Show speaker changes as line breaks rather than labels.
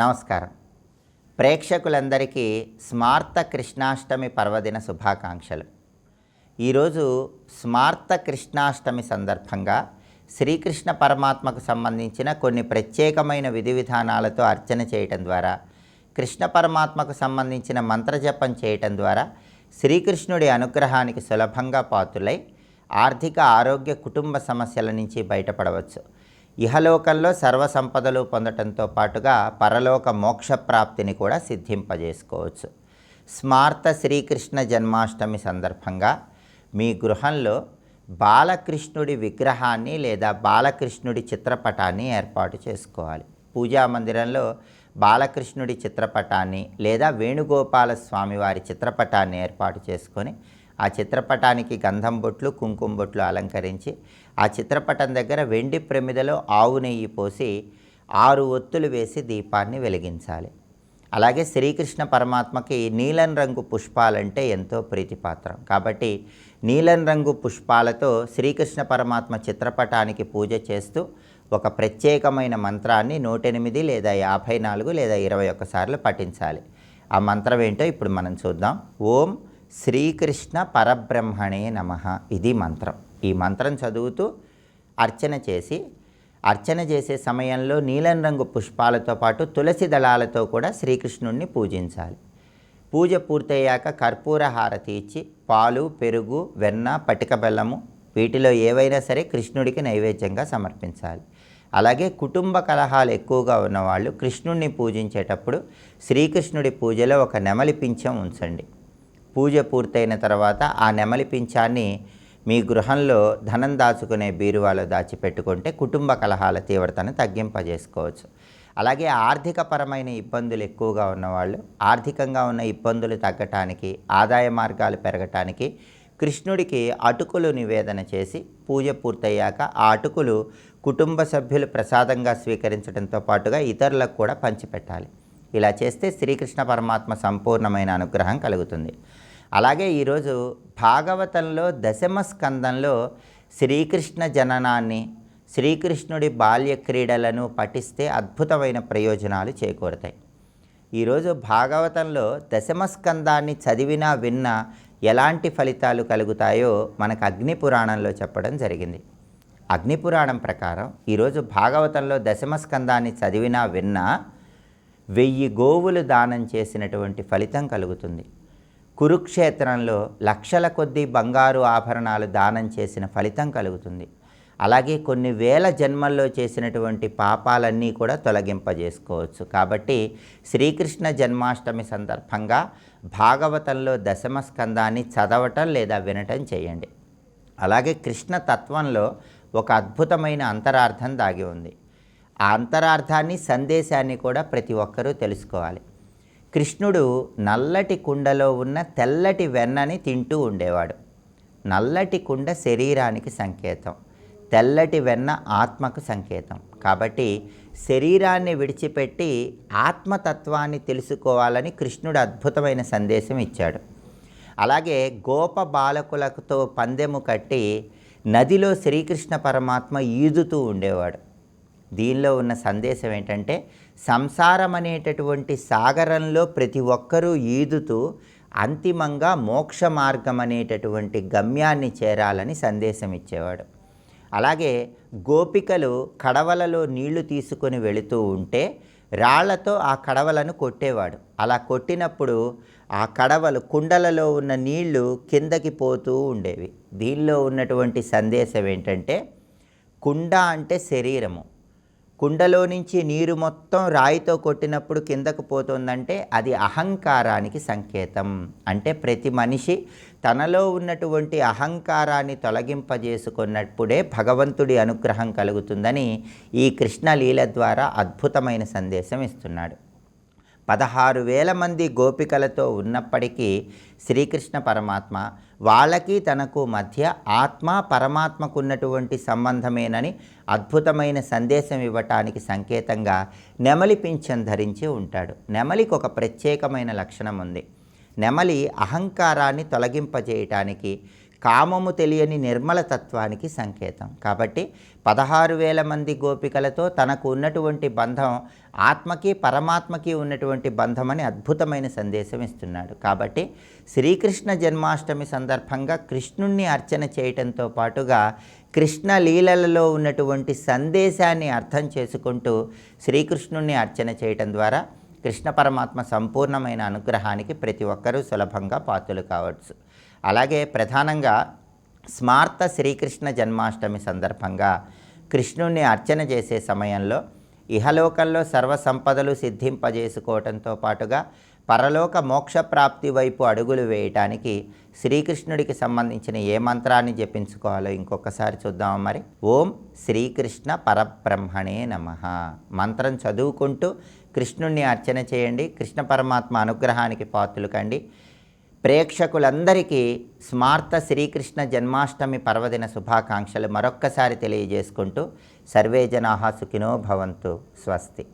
నమస్కారం. ప్రేక్షకులందరికీ స్మార్త కృష్ణాష్టమి పర్వదిన శుభాకాంక్షలు. ఈరోజు స్మార్త కృష్ణాష్టమి సందర్భంగా శ్రీకృష్ణ పరమాత్మకు సంబంధించిన కొన్ని ప్రత్యేకమైన విధి విధానాలతో అర్చన చేయటం ద్వారా కృష్ణ పరమాత్మకు సంబంధించిన మంత్రజపం చేయటం ద్వారా శ్రీకృష్ణుడి అనుగ్రహానికి సులభంగా పాతులై ఆర్థిక ఆరోగ్య కుటుంబ సమస్యల నుంచి బయటపడవచ్చు. ఇహలోకంలో సర్వ సంపదలు పొందటంతో పాటుగా పరలోక మోక్ష ప్రాప్తిని కూడా సిద్ధింపజేసుకోవచ్చు. స్మార్త శ్రీకృష్ణ జన్మాష్టమి సందర్భంగా మీ గృహంలో బాలకృష్ణుడి విగ్రహాన్ని లేదా బాలకృష్ణుడి చిత్రపటాన్ని ఏర్పాటు చేసుకోవాలి. పూజా మందిరంలో బాలకృష్ణుడి చిత్రపటాన్ని లేదా వేణుగోపాల స్వామి వారి చిత్రపటాన్ని ఏర్పాటు చేసుకొని ఆ చిత్రపటానికి గంధం బొట్లు కుంకుమ బొట్లు అలంకరించి ఆ చిత్రపటం దగ్గర వెండి ప్రమిదలో ఆవు నెయ్యి పోసి ఆరు ఒత్తులు వేసి దీపాన్ని వెలిగించాలి. అలాగే శ్రీకృష్ణ పరమాత్మకి నీలం రంగు పుష్పాలంటే ఎంతో ప్రీతిపాత్రం. కాబట్టి నీలం రంగు పుష్పాలతో శ్రీకృష్ణ పరమాత్మ చిత్రపటానికి పూజ చేస్తూ ఒక ప్రత్యేకమైన మంత్రాన్ని నూటెనిమిది లేదా యాభై నాలుగు లేదా ఇరవై ఒక్కసార్లు పఠించాలి. ఆ మంత్రం ఏంటో ఇప్పుడు మనం చూద్దాం. ఓం శ్రీకృష్ణ పరబ్రహ్మణే నమ ఇది మంత్రం. ఈ మంత్రం చదువుతూ అర్చన చేసి అర్చన చేసే సమయంలో నీలం రంగు పుష్పాలతో పాటు తులసి దళాలతో కూడా శ్రీకృష్ణుణ్ణి పూజించాలి. పూజ పూర్తయ్యాక కర్పూర హారతి ఇచ్చి పాలు పెరుగు వెన్న పటిక బెల్లము వీటిలో ఏవైనా సరే కృష్ణుడికి నైవేద్యంగా సమర్పించాలి. అలాగే కుటుంబ కలహాలు ఎక్కువగా ఉన్నవాళ్ళు కృష్ణుణ్ణి పూజించేటప్పుడు శ్రీకృష్ణుడి పూజలో ఒక నెమలి పింఛం ఉంచండి. పూజ పూర్తయిన తర్వాత ఆ నెమలి పింఛాన్ని మీ గృహంలో ధనం దాచుకునే బీరువాలో దాచిపెట్టుకుంటే కుటుంబ కలహాల తీవ్రతను తగ్గింపజేసుకోవచ్చు. అలాగే ఆర్థికపరమైన ఇబ్బందులు ఎక్కువగా ఉన్నవాళ్ళు ఆర్థికంగా ఉన్న ఇబ్బందులు తగ్గటానికి ఆదాయ మార్గాలు పెరగటానికి కృష్ణుడికి అటుకులు నివేదన చేసి పూజ పూర్తయ్యాక ఆ అటుకులు కుటుంబ సభ్యులు ప్రసాదంగా స్వీకరించడంతో పాటుగా ఇతరులకు కూడా పంచిపెట్టాలి. ఇలా చేస్తే శ్రీకృష్ణ పరమాత్మ సంపూర్ణమైన అనుగ్రహం కలుగుతుంది. అలాగే ఈరోజు భాగవతంలో దశమ స్కందంలో శ్రీకృష్ణ జననాన్ని శ్రీకృష్ణుడి బాల్య క్రీడలను పఠిస్తే అద్భుతమైన ప్రయోజనాలు చేకూరుతాయి. ఈరోజు భాగవతంలో దశమ స్కందాన్ని చదివినా విన్నా ఎలాంటి ఫలితాలు కలుగుతాయో మనకు అగ్ని పురాణంలో చెప్పడం జరిగింది. అగ్ని పురాణం ప్రకారం ఈరోజు భాగవతంలో దశమ స్కందాన్ని చదివినా విన్నా వెయ్యి గోవులు దానం చేసినటువంటి ఫలితం కలుగుతుంది. కురుక్షేత్రంలో లక్షల కొద్దీ బంగారు ఆభరణాలు దానం చేసిన ఫలితం కలుగుతుంది. అలాగే కొన్ని వేల జన్మల్లో చేసినటువంటి పాపాలన్నీ కూడా తొలగింపజేసుకోవచ్చు. కాబట్టి శ్రీకృష్ణ జన్మాష్టమి సందర్భంగా భాగవతంలో దశమ స్కందాన్ని చదవటం లేదా వినటం చేయండి. అలాగే కృష్ణ తత్వంలో ఒక అద్భుతమైన అంతరార్థం దాగి ఉంది. ఆ అంతరార్థాన్ని సందేశాన్ని కూడా ప్రతి ఒక్కరూ తెలుసుకోవాలి. కృష్ణుడు నల్లటి కుండలో ఉన్న తెల్లటి వెన్నని తింటూ ఉండేవాడు. నల్లటి కుండ శరీరానికి సంకేతం. తెల్లటి వెన్న ఆత్మకు సంకేతం. కాబట్టి శరీరాన్ని విడిచిపెట్టి ఆత్మతత్వాన్ని తెలుసుకోవాలని కృష్ణుడు అద్భుతమైన సందేశం ఇచ్చాడు. అలాగే గోప బాలకులతో పందెము కట్టి నదిలో శ్రీకృష్ణ పరమాత్మ ఈదుతూ ఉండేవాడు. దీనిలో ఉన్న సందేశం ఏంటంటే సంసారం అనేటటువంటి సాగరంలో ప్రతి ఒక్కరూ ఈదుతూ అంతిమంగా మోక్ష మార్గం అనేటటువంటి గమ్యాన్ని చేరాలని సందేశం ఇచ్చేవాడు. అలాగే గోపికలు కడవలలో నీళ్ళు తీసుకొని వెళుతూ ఉంటే రాళ్ళతో ఆ కడవలను కొట్టేవాడు. అలా కొట్టినప్పుడు ఆ కడవలు కుండలలో ఉన్న నీళ్ళు కిందకి పోతూ ఉండేవి. దీనిలో ఉన్నటువంటి సందేశం ఏంటంటే కుండ అంటే శరీరము. కుండలో నుంచి నీరు మొత్తం రాయితో కొట్టినప్పుడు కిందకు పోతుందంటే అది అహంకారానికి సంకేతం. అంటే ప్రతి మనిషి తనలో ఉన్నటువంటి అహంకారాన్ని తొలగింపజేసుకున్నప్పుడే భగవంతుడి అనుగ్రహం కలుగుతుందని ఈ కృష్ణలీల ద్వారా అద్భుతమైన సందేశం ఇస్తున్నాడు. పదహారు వేల మంది గోపికలతో ఉన్నప్పటికీ శ్రీకృష్ణ పరమాత్మ వాళ్ళకి తనకు మధ్య ఆత్మ పరమాత్మకు ఉన్నటువంటి సంబంధమేనని అద్భుతమైన సందేశం ఇవ్వటానికి సంకేతంగా నెమలి పింఛం ధరించి ఉంటాడు. నెమలికి ఒక ప్రత్యేకమైన లక్షణం ఉంది. నెమలి అహంకారాన్ని తొలగింపజేయటానికి కామము తెలియని నిర్మల తత్వానికి సంకేతం. కాబట్టి పదహారు వేల మంది గోపికలతో తనకు ఉన్నటువంటి బంధం ఆత్మకి పరమాత్మకి ఉన్నటువంటి బంధం అని అద్భుతమైన సందేశం ఇస్తున్నాడు. కాబట్టి శ్రీకృష్ణ జన్మాష్టమి సందర్భంగా కృష్ణుణ్ణి అర్చన చేయటంతో పాటుగా కృష్ణ లీలలలో ఉన్నటువంటి సందేశాన్ని అర్థం చేసుకుంటూ శ్రీకృష్ణుణ్ణి అర్చన చేయటం ద్వారా కృష్ణ పరమాత్మ సంపూర్ణమైన అనుగ్రహానికి ప్రతి ఒక్కరూ సులభంగా పాత్రలు కావచ్చు. అలాగే ప్రధానంగా స్మార్త శ్రీకృష్ణ జన్మాష్టమి సందర్భంగా కృష్ణుణ్ణి అర్చన చేసే సమయంలో ఇహలోకంలో సర్వ సంపదలు సిద్ధింపజేసుకోవటంతో పాటుగా పరలోక మోక్ష ప్రాప్తి వైపు అడుగులు వేయటానికి శ్రీకృష్ణుడికి సంబంధించిన ఏ మంత్రాన్ని జపించుకోవాలో ఇంకొకసారి చూద్దాం మరి. ఓం శ్రీకృష్ణ పరబ్రహ్మణే నమ. మంత్రం చదువుకుంటూ కృష్ణుణ్ణి అర్చన చేయండి. కృష్ణ పరమాత్మ అనుగ్రహానికి పాత్రలు కండి. ప్రేక్షకులందరికీ స్మార్త శ్రీకృష్ణ జన్మాష్టమి పర్వదిన శుభాకాంక్షలు మరొక్కసారి తెలియజేసుకుంటూ సర్వే జనాహా సుఖినో భవంతు. స్వస్తి.